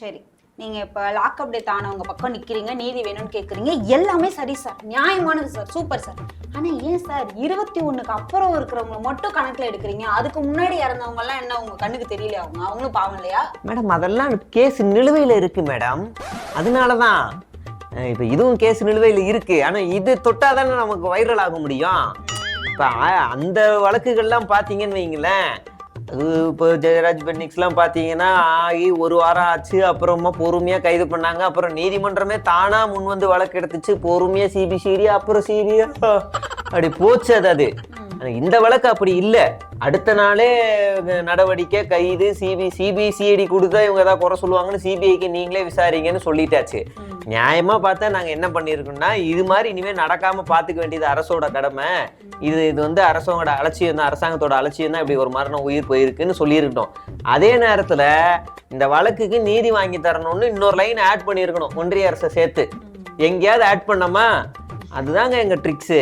சரி நீங்க இப்ப லாக் அப்டேட் ஆனவங்க பக்கம் நிக்கிறீங்க நீதி வேணும்னு கேக்குறீங்க எல்லாமே சரி சார் நியாயமானது சார் சூப்பர் சார் ஆனா ஏன் சார் இருபத்தி ஒண்ணுக்கு அப்புறம் இருக்கிறவங்க மட்டும் கணக்குல எடுக்கிறீங்க? அதுக்கு முன்னாடி இறந்தவங்க எல்லாம் என்ன உங்க கண்ணுக்கு தெரியல அவங்க அவங்களும் பாவம் இல்லையா? மேடம் அதெல்லாம் கேஸ் நிலுவையில் இருக்கு மேடம் அதனால தான் இப்போ இதுவும் கேஸ் நிலுவையில் இருக்கு. ஆனால் இது தொட்டால் தானே நமக்கு வைரல் ஆக முடியும்? இப்போ அந்த வழக்குகள்லாம் பார்த்தீங்கன்னு வைங்களேன். இப்போ ஜெயராஜ் பென்னிக்ஸ்லாம் பார்த்தீங்கன்னா ஆகி ஒரு வாரம் ஆச்சு அப்புறமா பொறுமையாக கைது பண்ணாங்க. அப்புறம் நீதிமன்றமே தானாக முன் வந்து வழக்கு எடுத்துச்சு. பொறுமையாக சிபிசிடி அப்புறம் சிபிஐ அப்படி போச்சு அது அது. இந்த வழக்கு அப்படி இல்லை. அடுத்த நாளே நடவடிக்கை கைது சிபி சிபிசிஐடி கொடுத்தா இவங்க ஏதாவது குறை சொல்லுவாங்கன்னு சிபிஐக்கு நீங்களே விசாரிங்கன்னு சொல்லிட்டாச்சு. நியாயமா பார்த்தா நாங்க என்ன பண்ணியிருக்கோம்னா இது மாதிரி இனிமே நடக்காம பாத்துக்க வேண்டியது அரசோட கடமை. இது இது வந்து அரசோட அலட்சியம் தான் அரசாங்கத்தோட அலட்சியம் தான் இப்படி ஒரு மரணம் உயிர் போயிருக்குன்னு சொல்லியிருக்கணும். அதே நேரத்துல இந்த வழக்குக்கு நீதி வாங்கி தரணும்னு இன்னொரு லைன் ஆட் பண்ணியிருக்கணும் ஒன்றிய அரசை சேர்த்து. எங்கேயாவது ஆட் பண்ணோமா? அதுதாங்க எங்க ட்ரிக்ஸு